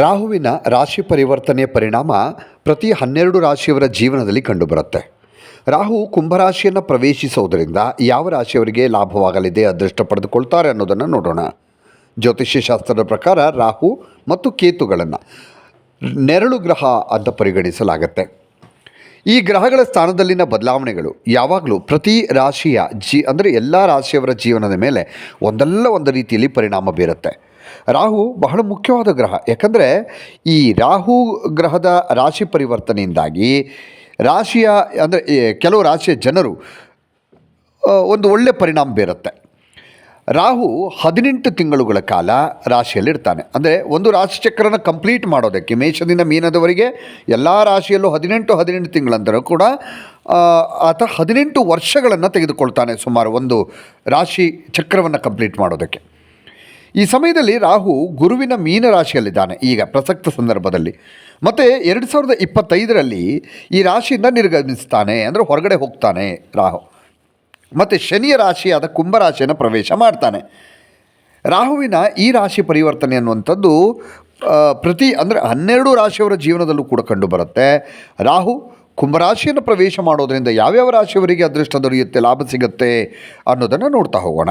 ರಾಹುವಿನ ರಾಶಿ ಪರಿವರ್ತನೆಯ ಪರಿಣಾಮ ಪ್ರತಿ ಹನ್ನೆರಡು ರಾಶಿಯವರ ಜೀವನದಲ್ಲಿ ಕಂಡುಬರುತ್ತೆ. ರಾಹು ಕುಂಭರಾಶಿಯನ್ನು ಪ್ರವೇಶಿಸೋದರಿಂದ ಯಾವ ರಾಶಿಯವರಿಗೆ ಲಾಭವಾಗಲಿದೆ, ಅದೃಷ್ಟ ಪಡೆದುಕೊಳ್ತಾರೆ ಅನ್ನೋದನ್ನು ನೋಡೋಣ. ಜ್ಯೋತಿಷ್ಯ ಶಾಸ್ತ್ರದ ಪ್ರಕಾರ ರಾಹು ಮತ್ತು ಕೇತುಗಳನ್ನು ನೆರಳು ಗ್ರಹ ಅಂತ ಪರಿಗಣಿಸಲಾಗತ್ತೆ. ಈ ಗ್ರಹಗಳ ಸ್ಥಾನದಲ್ಲಿನ ಬದಲಾವಣೆಗಳು ಯಾವಾಗಲೂ ಪ್ರತಿ ರಾಶಿಯ ಜಿ, ಅಂದರೆ ಎಲ್ಲ ರಾಶಿಯವರ ಜೀವನದ ಮೇಲೆ ಒಂದಲ್ಲ ಒಂದು ರೀತಿಯಲ್ಲಿ ಪರಿಣಾಮ ಬೀರುತ್ತೆ. ರಾಹು ಬಹಳ ಮುಖ್ಯವಾದ ಗ್ರಹ. ಯಾಕಂದರೆ ಈ ರಾಹು ಗ್ರಹದ ರಾಶಿ ಪರಿವರ್ತನೆಯಿಂದಾಗಿ ರಾಶಿಯ, ಅಂದರೆ ಕೆಲವು ರಾಶಿಯ ಜನರು ಒಂದು ಒಳ್ಳೆಯ ಪರಿಣಾಮ ಬೀರುತ್ತೆ. ರಾಹು ಹದಿನೆಂಟು ತಿಂಗಳುಗಳ ಕಾಲ ರಾಶಿಯಲ್ಲಿರ್ತಾನೆ. ಅಂದರೆ ಒಂದು ರಾಶಿಚಕ್ರನ ಕಂಪ್ಲೀಟ್ ಮಾಡೋದಕ್ಕೆ ಮೇಷದಿಂದ ಮೀನದವರೆಗೆ ಎಲ್ಲ ರಾಶಿಯಲ್ಲೂ ಹದಿನೆಂಟು ಹದಿನೆಂಟು ತಿಂಗಳಂದರೂ ಕೂಡ ಆತ ಹದಿನೆಂಟು ವರ್ಷಗಳನ್ನು ತೆಗೆದುಕೊಳ್ತಾನೆ ಸುಮಾರು ಒಂದು ರಾಶಿ ಚಕ್ರವನ್ನು ಕಂಪ್ಲೀಟ್ ಮಾಡೋದಕ್ಕೆ. ಈ ಸಮಯದಲ್ಲಿ ರಾಹು ಗುರುವಿನ ಮೀನ ರಾಶಿಯಲ್ಲಿದ್ದಾನೆ. ಈಗ ಪ್ರಸಕ್ತ ಸಂದರ್ಭದಲ್ಲಿ. ಮತ್ತು ಎರಡು ಸಾವಿರದ ಇಪ್ಪತ್ತೈದರಲ್ಲಿ ಈ ರಾಶಿಯಿಂದ ನಿರ್ಗಮಿಸ್ತಾನೆ, ಅಂದರೆ ಹೊರಗಡೆ ಹೋಗ್ತಾನೆ ರಾಹು. ಮತ್ತು ಶನಿಯ ರಾಶಿಯಾದ ಕುಂಭರಾಶಿಯನ್ನು ಪ್ರವೇಶ ಮಾಡ್ತಾನೆ. ರಾಹುವಿನ ಈ ರಾಶಿ ಪರಿವರ್ತನೆ ಅನ್ನುವಂಥದ್ದು ಪ್ರತಿ, ಅಂದರೆ ಹನ್ನೆರಡು ರಾಶಿಯವರ ಜೀವನದಲ್ಲೂ ಕೂಡ ಕಂಡುಬರುತ್ತೆ. ರಾಹು ಕುಂಭರಾಶಿಯನ್ನು ಪ್ರವೇಶ ಮಾಡೋದರಿಂದ ಯಾವ್ಯಾವ ರಾಶಿಯವರಿಗೆ ಅದೃಷ್ಟ ದೊರೆಯುತ್ತೆ, ಲಾಭ ಸಿಗುತ್ತೆ ಅನ್ನೋದನ್ನು ನೋಡ್ತಾ ಹೋಗೋಣ.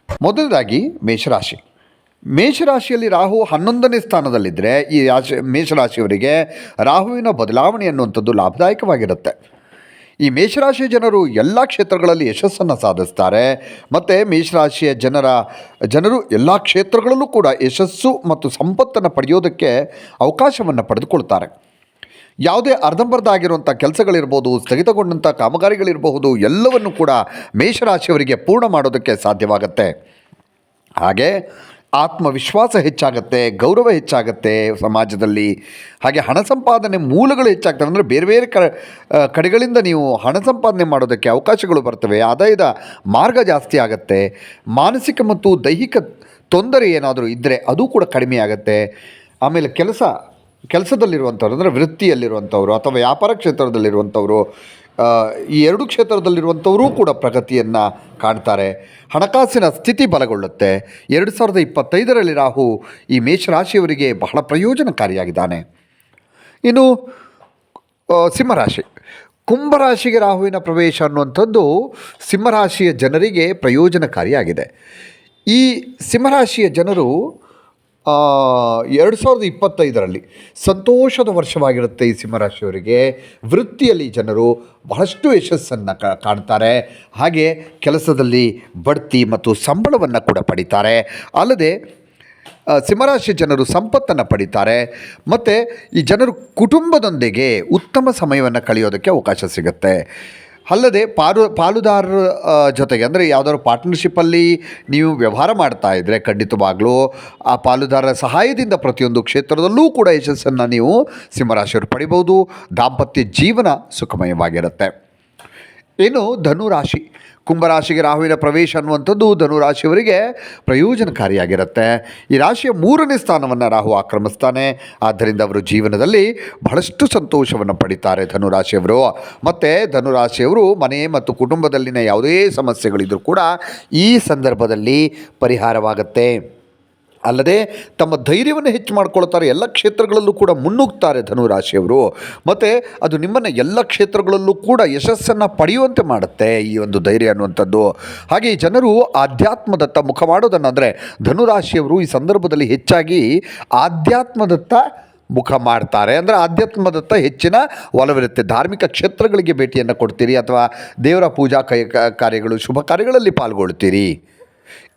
ಮೊದಲದಾಗಿ ಮೇಷರಾಶಿ. ಮೇಷರಾಶಿಯಲ್ಲಿ ರಾಹು ಹನ್ನೊಂದನೇ ಸ್ಥಾನದಲ್ಲಿದ್ದರೆ ಈ ರಾಶಿ, ಮೇಷರಾಶಿಯವರಿಗೆ ರಾಹುವಿನ ಬದಲಾವಣೆ ಅನ್ನುವಂಥದ್ದು ಲಾಭದಾಯಕವಾಗಿರುತ್ತೆ. ಈ ಮೇಷರಾಶಿಯ ಜನರು ಎಲ್ಲ ಕ್ಷೇತ್ರಗಳಲ್ಲಿ ಯಶಸ್ಸನ್ನು ಸಾಧಿಸ್ತಾರೆ. ಮತ್ತು ಮೇಷರಾಶಿಯ ಜನರ, ಜನರು ಎಲ್ಲ ಕ್ಷೇತ್ರಗಳಲ್ಲೂ ಕೂಡ ಯಶಸ್ಸು ಮತ್ತು ಸಂಪತ್ತನ್ನು ಪಡೆಯೋದಕ್ಕೆ ಅವಕಾಶವನ್ನು ಪಡೆದುಕೊಳ್ತಾರೆ. ಯಾವುದೇ ಅರ್ಧಂಬರ್ಧ ಆಗಿರುವಂಥ ಕೆಲಸಗಳಿರ್ಬೋದು, ಸ್ಥಗಿತಗೊಂಡಂಥ ಕಾಮಗಾರಿಗಳಿರಬಹುದು, ಎಲ್ಲವನ್ನು ಕೂಡ ಮೇಷರಾಶಿಯವರಿಗೆ ಪೂರ್ಣ ಮಾಡೋದಕ್ಕೆ ಸಾಧ್ಯವಾಗುತ್ತೆ. ಹಾಗೆ ಆತ್ಮವಿಶ್ವಾಸ ಹೆಚ್ಚಾಗುತ್ತೆ, ಗೌರವ ಹೆಚ್ಚಾಗುತ್ತೆ ಸಮಾಜದಲ್ಲಿ. ಹಾಗೆ ಹಣ ಸಂಪಾದನೆ ಮೂಲಗಳು ಹೆಚ್ಚಾಗ್ತವೆ. ಅಂದರೆ ಬೇರೆ ಬೇರೆ ಕ ಕಡೆಗಳಿಂದ ನೀವು ಹಣ ಸಂಪಾದನೆ ಮಾಡೋದಕ್ಕೆ ಅವಕಾಶಗಳು ಬರ್ತವೆ. ಆದಾಯದ ಮಾರ್ಗ ಜಾಸ್ತಿ ಆಗುತ್ತೆ. ಮಾನಸಿಕ ಮತ್ತು ದೈಹಿಕ ತೊಂದರೆ ಏನಾದರೂ ಇದ್ದರೆ ಅದು ಕೂಡ ಕಡಿಮೆ ಆಗುತ್ತೆ. ಆಮೇಲೆ ಕೆಲಸ ಕೆಲಸದಲ್ಲಿರುವಂಥವ್ರು, ಅಂದರೆ ವೃತ್ತಿಯಲ್ಲಿರುವಂಥವ್ರು ಅಥವಾ ವ್ಯಾಪಾರ ಕ್ಷೇತ್ರದಲ್ಲಿರುವಂಥವ್ರು ಈ ಎರಡು ಕ್ಷೇತ್ರದಲ್ಲಿರುವಂಥವರೂ ಕೂಡ ಪ್ರಗತಿಯನ್ನು ಕಾಣ್ತಾರೆ. ಹಣಕಾಸಿನ ಸ್ಥಿತಿ ಬಲಗೊಳ್ಳುತ್ತೆ. ಎರಡು ಸಾವಿರದ ಇಪ್ಪತ್ತೈದರಲ್ಲಿ ರಾಹು ಈ ಮೇಷರಾಶಿಯವರಿಗೆ ಬಹಳ ಪ್ರಯೋಜನಕಾರಿಯಾಗಿದ್ದಾನೆ. ಇನ್ನು ಸಿಂಹರಾಶಿ. ಕುಂಭರಾಶಿಗೆ ರಾಹುವಿನ ಪ್ರವೇಶ ಅನ್ನುವಂಥದ್ದು ಸಿಂಹರಾಶಿಯ ಜನರಿಗೆ ಪ್ರಯೋಜನಕಾರಿಯಾಗಿದೆ. ಈ ಸಿಂಹರಾಶಿಯ ಜನರು ಎರಡು ಸಾವಿರದ ಇಪ್ಪತ್ತೈದರಲ್ಲಿ ಸಂತೋಷದ ವರ್ಷವಾಗಿರುತ್ತೆ ಈ ಸಿಂಹರಾಶಿಯವರಿಗೆ. ವೃತ್ತಿಯಲ್ಲಿ ಜನರು ಬಹಳಷ್ಟು ಯಶಸ್ಸನ್ನು ಕ, ಕಾಣ್ತಾರೆ. ಹಾಗೆ ಕೆಲಸದಲ್ಲಿ ಬಡ್ತಿ ಮತ್ತು ಸಂಬಳವನ್ನು ಕೂಡ ಪಡಿತಾರೆ. ಅಲ್ಲದೆ ಸಿಂಹರಾಶಿ ಜನರು ಸಂಪತ್ತನ್ನು ಪಡಿತಾರೆ. ಮತ್ತು ಈ ಜನರು ಕುಟುಂಬದೊಂದಿಗೆ ಉತ್ತಮ ಸಮಯವನ್ನು ಕಳೆಯೋದಕ್ಕೆ ಅವಕಾಶ ಸಿಗುತ್ತೆ. ಅಲ್ಲದೆ ಪಾಲು ಪಾಲುದಾರರ ಜೊತೆಗೆ ಅಂದರೆ ಯಾವುದಾದ್ರು ಪಾರ್ಟ್ನರ್ಶಿಪ್ಪಲ್ಲಿ ನೀವು ವ್ಯವಹಾರ ಮಾಡ್ತಾ ಇದ್ದರೆ ಖಂಡಿತವಾಗಲೂ ಆ ಪಾಲುದಾರರ ಸಹಾಯದಿಂದ ಪ್ರತಿಯೊಂದು ಕ್ಷೇತ್ರದಲ್ಲೂ ಕೂಡ ಯಶಸ್ಸನ್ನು ನೀವು ಸಿಂಹರಾಶಿಯವರು ಪಡಿಬೋದು ದಾಂಪತ್ಯ ಜೀವನ ಸುಖಮಯವಾಗಿರುತ್ತೆ. ಇನ್ನು ಧನುರಾಶಿ. ಕುಂಭರಾಶಿಗೆ ರಾಹುವಿನ ಪ್ರವೇಶ ಅನ್ನುವಂಥದ್ದು ಧನುರಾಶಿಯವರಿಗೆ ಪ್ರಯೋಜನಕಾರಿಯಾಗಿರುತ್ತೆ. ಈ ರಾಶಿಯ ಮೂರನೇ ಸ್ಥಾನವನ್ನು ರಾಹು ಆಕ್ರಮಿಸ್ತಾನೆ. ಆದ್ದರಿಂದ ಅವರು ಜೀವನದಲ್ಲಿ ಬಹಳಷ್ಟು ಸಂತೋಷವನ್ನು ಪಡಿತಾರೆ ಧನುರಾಶಿಯವರು. ಮತ್ತು ಧನುರಾಶಿಯವರು ಮನೆ ಮತ್ತು ಕುಟುಂಬದಲ್ಲಿನ ಯಾವುದೇ ಸಮಸ್ಯೆಗಳಿದ್ದರೂ ಕೂಡ ಈ ಸಂದರ್ಭದಲ್ಲಿ ಪರಿಹಾರವಾಗುತ್ತೆ. ಅಲ್ಲದೆ ತಮ್ಮ ಧೈರ್ಯವನ್ನು ಹೆಚ್ಚು ಮಾಡ್ಕೊಳ್ತಾರೆ. ಎಲ್ಲ ಕ್ಷೇತ್ರಗಳಲ್ಲೂ ಕೂಡ ಮುನ್ನುಗ್ತಾರೆ ಧನುರಾಶಿಯವರು. ಮತ್ತು ಅದು ನಿಮ್ಮನ್ನು ಎಲ್ಲ ಕ್ಷೇತ್ರಗಳಲ್ಲೂ ಕೂಡ ಯಶಸ್ಸನ್ನು ಪಡೆಯುವಂತೆ ಮಾಡುತ್ತೆ ಈ ಒಂದು ಧೈರ್ಯ ಅನ್ನುವಂಥದ್ದು. ಹಾಗೆ ಜನರು ಆಧ್ಯಾತ್ಮದತ್ತ ಮುಖ ಮಾಡೋದನ್ನು ಅಂದರೆ ಧನುರಾಶಿಯವರು ಈ ಸಂದರ್ಭದಲ್ಲಿ ಹೆಚ್ಚಾಗಿ ಆಧ್ಯಾತ್ಮದತ್ತ ಮುಖ ಮಾಡ್ತಾರೆ. ಅಂದರೆ ಆಧ್ಯಾತ್ಮದತ್ತ ಹೆಚ್ಚಿನ ಒಲವಿರುತ್ತೆ. ಧಾರ್ಮಿಕ ಕ್ಷೇತ್ರಗಳಿಗೆ ಭೇಟಿಯನ್ನು ಕೊಡ್ತೀರಿ ಅಥವಾ ದೇವರ ಪೂಜಾ ಕೈ ಕಾರ್ಯಗಳು, ಶುಭ ಕಾರ್ಯಗಳಲ್ಲಿ ಪಾಲ್ಗೊಳ್ತೀರಿ.